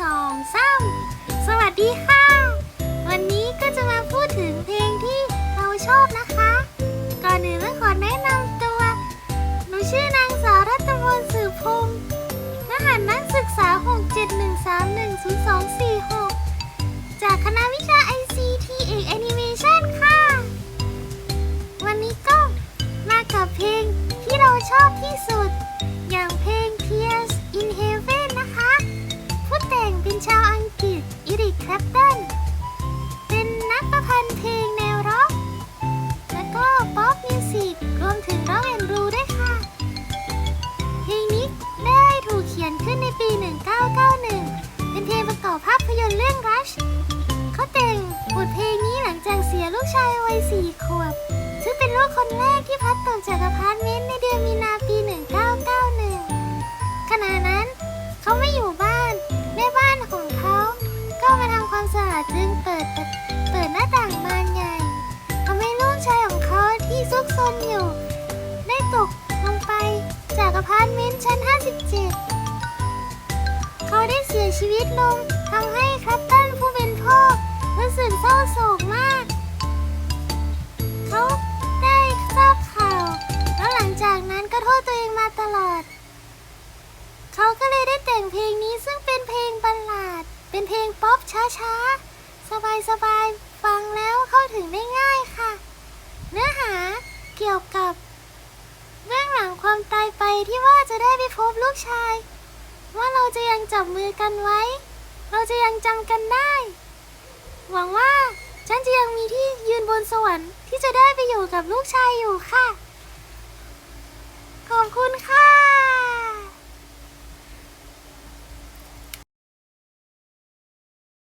สองสามสวัสดีค่ะ วันนี้ก็จะมาพูดถึงเพลงที่เราชอบนะคะ ก่อนอื่นต้องขอแนะนำตัว หนูชื่อนางสาวรัตมนต์สืบพงศ์รหัสนักศึกษา 671310246 จากคณะวิชา ICT เอก Animation ค่ะ วันนี้ก็มากับเพลงที่เราชอบที่สุด ชาวอังกฤษอีริกแคลปตัน เป็นนักประพันธ์เพลงแนวร็อก แล้วก็ป๊อปมิวสิกรวมถึงร็อกแอนด์บลูด้วยค่ะ เพลงนี้ได้ถูกเขียนขึ้นในปี 1991 เป็นเพลงประกอบภาพยนตร์เรื่อง Rush เขาแต่งบทเพลงนี้หลังจากเสียลูกชายวัยสี่ขวบ ซึ่งเป็นลูกคนแรกที่พัดตกจากอพาร์ตเมนต์ จึงเปิดเปิดหน้าต่างบานใหญ่ทำให้ลูกชายของเขาที่ซุกซนอยู่ ได้ตกลงไปจากอพาร์ตเมนต์ชั้น 57 เขาได้เสียชีวิตลงทำให้ครับตันผู้เป็นพ่อรู้สึกเศร้าโศกมาก เขาได้ทราบข่าว แล้วหลังจากนั้นก็โทษตัวเองมาตลอด เขาก็เลยได้แต่งเพลงนี้ซึ่งเป็นเพลงบัลลาด เป็นเพลงป๊อปช้าๆ สบายๆฟังแล้วเข้าถึงได้ง่ายค่ะ เนื้อหาเกี่ยวกับเบื้องหลังความตายไปที่ว่าจะได้ไปพบลูกชาย ว่าเราจะยังจับมือกันไว้ เราจะยังจำกันได้ หวังว่าฉันจะยังมีที่ยืนบนสวรรค์ที่จะได้ไปอยู่กับลูกชายอยู่ค่ะ ขอบคุณค่ะ